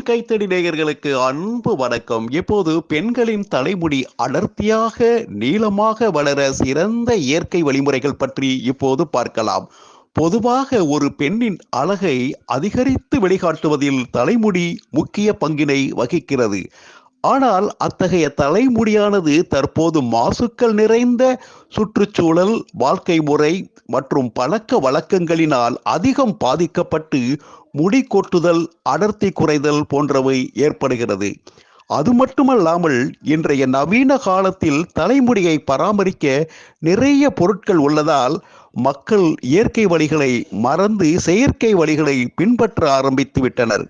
பெண் கைத்தடி நேயர்களுக்கு அன்பு வணக்கம். இப்போது பெண்களின் தலைமுடி அடர்த்தியாக நீளமாக வளர சிறந்த இயற்கை வழிமுறைகள் பற்றி இப்போது பார்க்கலாம். பொதுவாக ஒரு பெண்ணின் அழகை அதிகரித்து வெளிக்காட்டுவதில் தலைமுடி முக்கிய பங்கினை வகிக்கிறது. ஆனால் அத்தகைய தலைமுடியானது தற்போது மாசுக்கள் நிறைந்த சுற்றுச்சூழல் வாழ்க்கை முறை மற்றும் பழக்க வழக்கங்களினால் அதிகம் பாதிக்கப்பட்டு முடி கொட்டுதல் அடர்த்தி குறைதல் போன்றவை ஏற்படுகிறது. அது மட்டுமல்லாமல் இன்றைய நவீன காலத்தில் தலைமுடியை பராமரிக்க நிறைய பொருட்கள் உள்ளதால் மக்கள் இயற்கை வழிகளை மறந்து செயற்கை வழிகளை பின்பற்ற ஆரம்பித்து விட்டனர்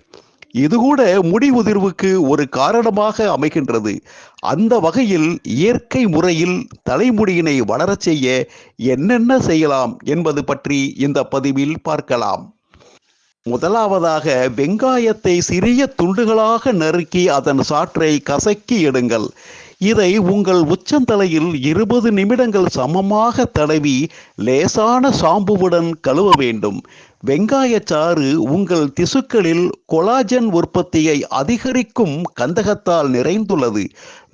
இது கூட முடி உதிர்வுக்கு ஒரு காரணமாக அமைகின்றது. அந்த வகையில் இயற்கை முறையில் தலைமுடியினை வளரச் செய்ய என்னென்ன செய்யலாம் என்பது பற்றி இந்த பதிவில் பார்க்கலாம். முதலாவதாக வெங்காயத்தை சிறிய துண்டுகளாக நறுக்கி அதன் சாற்றை கசக்கி எடுங்கள். இதை உங்கள் உச்சந்தலையில் இருபது நிமிடங்கள் சமமாக தடவி லேசான சாம்புவுடன் கழுவ வேண்டும். வெங்காய சாறு உங்கள் திசுக்களில் கொலாஜன் உற்பத்தியை அதிகரிக்கும் கந்தகத்தால் நிறைந்துள்ளது.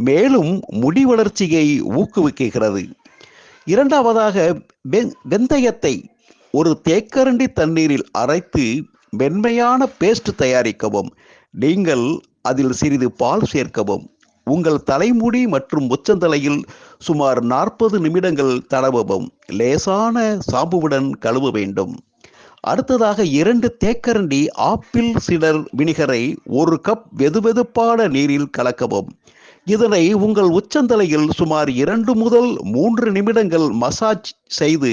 மேலும் முடி வளர்ச்சியை ஊக்குவிக்கிறது. இரண்டாவதாக வெந்தயத்தை ஒரு தேக்கரண்டி தண்ணீரில் அரைத்து மென்மையான பேஸ்ட் தயாரிக்கவும். நீங்கள் அதில் சிறிது பால் சேர்க்கவும். உங்கள் தலைமுடி மற்றும் உச்சந்தலையில் சுமார் நாற்பது நிமிடங்கள் தடவவும் லேசான சாம்புவுடன் கழுவ வேண்டும். அடுத்ததாக இரண்டு தேக்கரண்டி ஆப்பிள் சிடர் வினிகரை ஒரு கப் வெதுவெதுப்பான நீரில் கலக்கவும். இதனை உங்கள் உச்சந்தலையில் சுமார் இரண்டு முதல் மூன்று நிமிடங்கள் மசாஜ் செய்து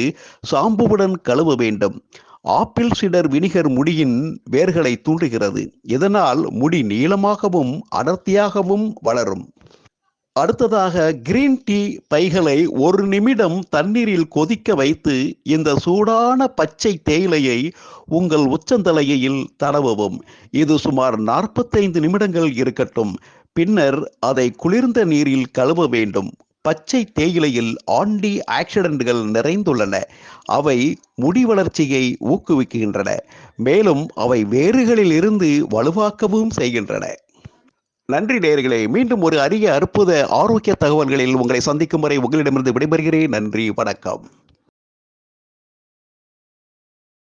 சாம்புவுடன் கழுவ வேண்டும். ஆப்பிள் சிடர் வினிகர் முடியின் வேர்களை தூண்டுகிறது. இதனால் முடி நீளமாகவும் அடர்த்தியாகவும் வளரும். அடுத்ததாக கிரீன் டீ பைகளை ஒரு நிமிடம் தண்ணீரில் கொதிக்க வைத்து இந்த சூடான பச்சை தேயிலையை உங்கள் உச்சந்தலையில் தடவவும். இது சுமார் நாற்பத்தைந்து நிமிடங்கள் இருக்கட்டும். பின்னர் அதை குளிர்ந்த நீரில் கழுவ வேண்டும். பச்சை தேயிலையில் ஆன்டி ஆக்சிடென்ட்கள் நிறைந்துள்ளன. அவை முடி வளர்ச்சியை ஊக்குவிக்கின்றன. மேலும் அவை வேறுகளில் இருந்து வலுவாக்கவும் செய்கின்றன. நன்றி நேர்களே மீண்டும் ஒரு அரிய அற்புத ஆரோக்கிய தகவல்களில் உங்களை சந்திக்கும் வரை உங்களிடமிருந்து விடைபெறுகிறேன். நன்றி. வணக்கம்.